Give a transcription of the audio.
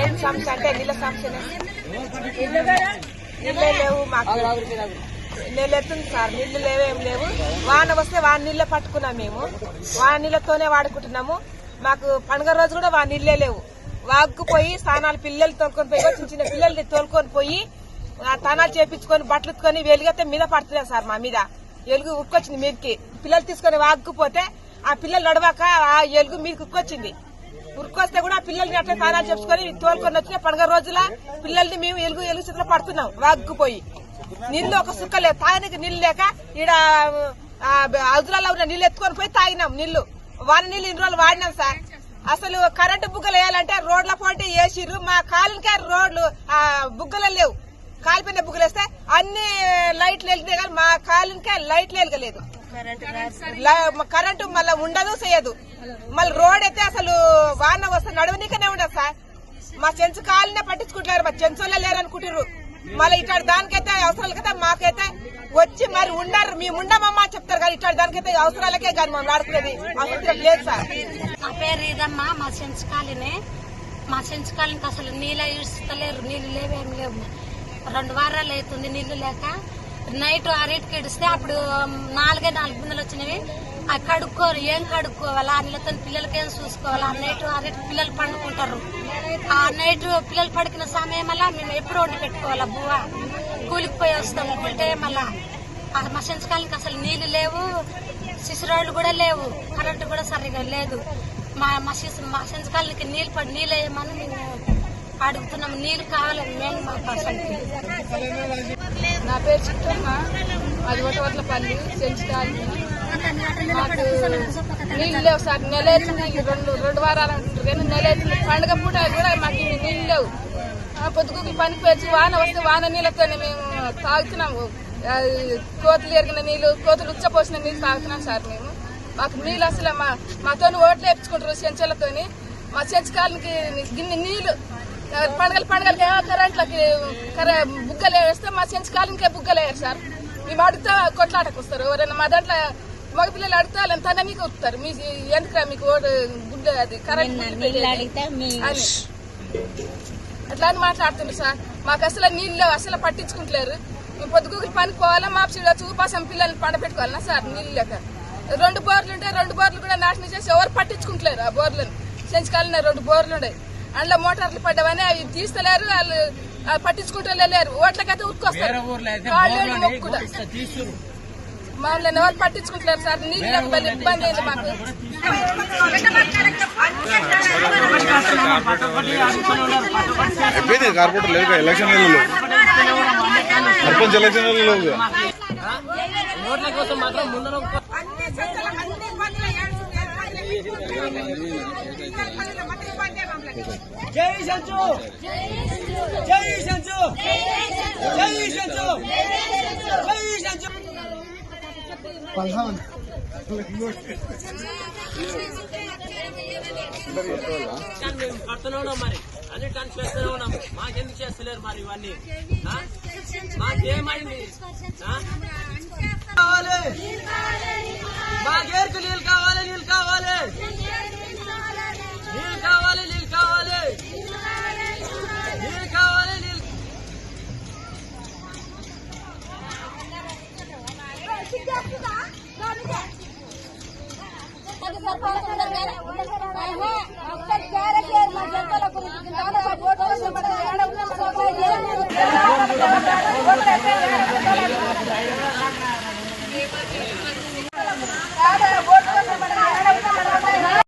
ఏం సమస్య అంటే నీళ్ళ సమస్యనే నీళ్ళే లేవు మాకు. నెల ఎత్తుంది సార్ నీళ్ళు లేవేం లేవు. వాన వస్తే వాన నీళ్ళే పట్టుకున్నాం మేము. వాన నీళ్ళతోనే వాడుకుంటున్నాము. మాకు పండుగ రోజు కూడా వాన నీళ్ళే లేవు. వాగుకుపోయి స్నానాలు పిల్లలు తోలుకొని పోయి చిన్న చిన్న పిల్లల్ని తోలుకొని పోయి తానాలు చేపించుకొని బట్టలు ఉతుకొని వెలుగైతే మీద పడుతున్నాయి సార్ మా మీద. ఎలుగు ఉక్కొచ్చింది మీదకి. పిల్లలు తీసుకొని వాగుకుపోతే ఆ పిల్లలు నడవాక ఆ ఎలుగు మీదకి ఉక్కొచ్చింది. ఉరికొస్తే కూడా పిల్లల్ని అట్లా తానాలు చెప్పుకొని తోలుకొని వచ్చిన పండుగ రోజుల పిల్లల్ని మేము ఎలుగు ఎలుగు చేతిలో పడుతున్నాం వాగుకుపోయి. నీళ్ళు ఒక సుక్క లేదు తాగడానికి నీళ్ళు లేక ఈడ అదులలో ఉన్న నీళ్ళు ఎత్తుకొని పోయి తాగినాం నీళ్ళు వాన నీళ్ళు ఇన్ని రోజులు వాడినాం సార్. అసలు కరెంటు బుగ్గలు వేయాలంటే రోడ్ల పోటీ వేసిర్రు. మా కాలనికే రోడ్లు బుగ్గలు లేవు. కాలిపోయిన బుగ్గలు వేస్తే అన్ని లైట్లు వెళ్తే కానీ మా కాలనికే లైట్లు వెలగలేదు. కరెంటు మళ్ళీ ఉండదు చేయదు. మళ్ళీ రోడ్ అయితే అసలు వాన వస్తే నడవనీకనే ఉండదు సార్. మా చెంచు కాలనే పట్టించుకుంటున్నారు మా చెంచోళ్ళే లేరు అనుకుంటారు మళ్ళీ ఇట్లాంటి దానికైతే అవసరాలకైతే మాకైతే వచ్చి మరి ఉండరు మేము ఉండమమ్మా చెప్తారు కానీ ఇట్లాంటి దానికైతే అవసరాలకే కానీ మనం ఆడుకునేది. అవసరం లేదు సార్. నా పేరు ఇదమ్మా మా చెంచు కాలనే. మా చెంచు కాలనికి అసలు నీళ్ళు ఇస్తలేరు నీళ్ళు లేవేం లేవు. రెండు వారాలు అవుతుంది నీళ్ళు లేక. నైట్ అరేటికి ఇడిస్తే అప్పుడు నాలుగే నాలుగు బిందెలు వచ్చినవి. కడుక్కోరు ఏం కడుక్కోవాలా? ఆ నీళ్ళతో పిల్లలకి ఏం చూసుకోవాలా ఆ నైట్ అరేటి పిల్లలు పండుకుంటారు. ఆ నైట్ పిల్లలు పడుకున్న సమయం అలా మేము ఎప్పుడు వండి పెట్టుకోవాలా బువ్వ? కూలికి పోయి వస్తాం కూలితే మళ్ళా ఆ మా అసలు నీళ్ళు లేవు శిశురాళ్ళు కూడా లేవు కరెంటు కూడా సరిగా లేదు. మా మా శిశు మా సంచకాలకి నీళ్ళు పడి నీళ్ళు వేయమని మేము అడుగుతున్నాం. నీళ్ళు కావాలి మేము మాకు అసలు నా పేరు చిట్టమ్మ అది ఒకటవట్లపల్లి పల్లి మాకు నీళ్ళు లేవు సార్ నెల రెండు రెండు వారాలు అంటుంటారు కానీ నెల పండుగ పూట కూడా మాకు నీళ్ళు లేవు. ఆ పొద్దుగుకి పనికి వచ్చి వాన వస్తే వాన నీళ్ళతోనే మేము తాగుతున్నాము. కోతులు ఎరిగిన నీళ్ళు కోతులు ఉచ్చపోసిన నీళ్ళు తాగుతున్నాం సార్ మేము. మాకు నీళ్ళు అసలు మా మాతో ఓట్లు వేపించుకుంటారు చెంచాలతోని. మా చెంచకాలకి గిన్నె నీళ్ళు పండగలు పండగలకి ఏమో కరెంట్లకి కర బుగ్గలు వేస్తే మా చెంచకాలకే బుగ్గలు వేయారు సార్. మేము అడుగుతా కొట్లాటకు వస్తారు. ఎవరైనా మా దాంట్లో మగపిల్లలు అడిగితే వాళ్ళని తన మీకు వస్తారు మీ ఎందుకు మీకు గుడ్డ అది కరెంట్ అట్లా అని మాట్లాడుతున్నారు సార్. మాకు అసలు నీళ్ళు అసలు పట్టించుకుంటలేరు. మేము పొద్దుగుకి పనికి పోవాలా మా చూపాసం పిల్లల్ని పండబెట్టుకోవాలన్నా సార్? నీళ్ళు లేక. రెండు బోర్లు ఉంటే రెండు బోర్లు కూడా నాశనం చేసి ఎవరు పట్టించుకుంటలేరు ఆ బోర్లను. చెంచుకాలనే రెండు బోర్లు ఉన్నాయి అందులో మోటార్లు పడ్డవని అవి తీస్తలేరు వాళ్ళు పట్టించుకుంటూ లేరు ఓట్లకైతే ఉట్టుకొస్తారు వాళ్ళు మొక్కుడా మమ్మల్ని ఎవరు పట్టించుకుంటలేరు సార్. నీళ్ళు లేక భలే ఇబ్బంది అయింది మాకు. అయిపోయింది కార్పొరేటర్ లేదు ఎలక్షన్ లేవు? సర్పంచ్ ఎలక్షన్ లేవు ఓట్ల కోసం మాత్రం ముందర అన్ని చర్చలకు అన్ని ఇబ్బందులు ఏడుస్తున్నాయి. జై సంచు జై సంచు జై సంచు జై సంచు కానీ మేము కడుతూనే ఉన్నాం మరి. అన్ని టన్ చేస్తూనే ఉన్నాం మాకెందుకు చేస్తలేరు మరి ఇవన్నీ? మాకేమైంది? మాకేరుకు నీళ్ళు కావాలి. Gracias.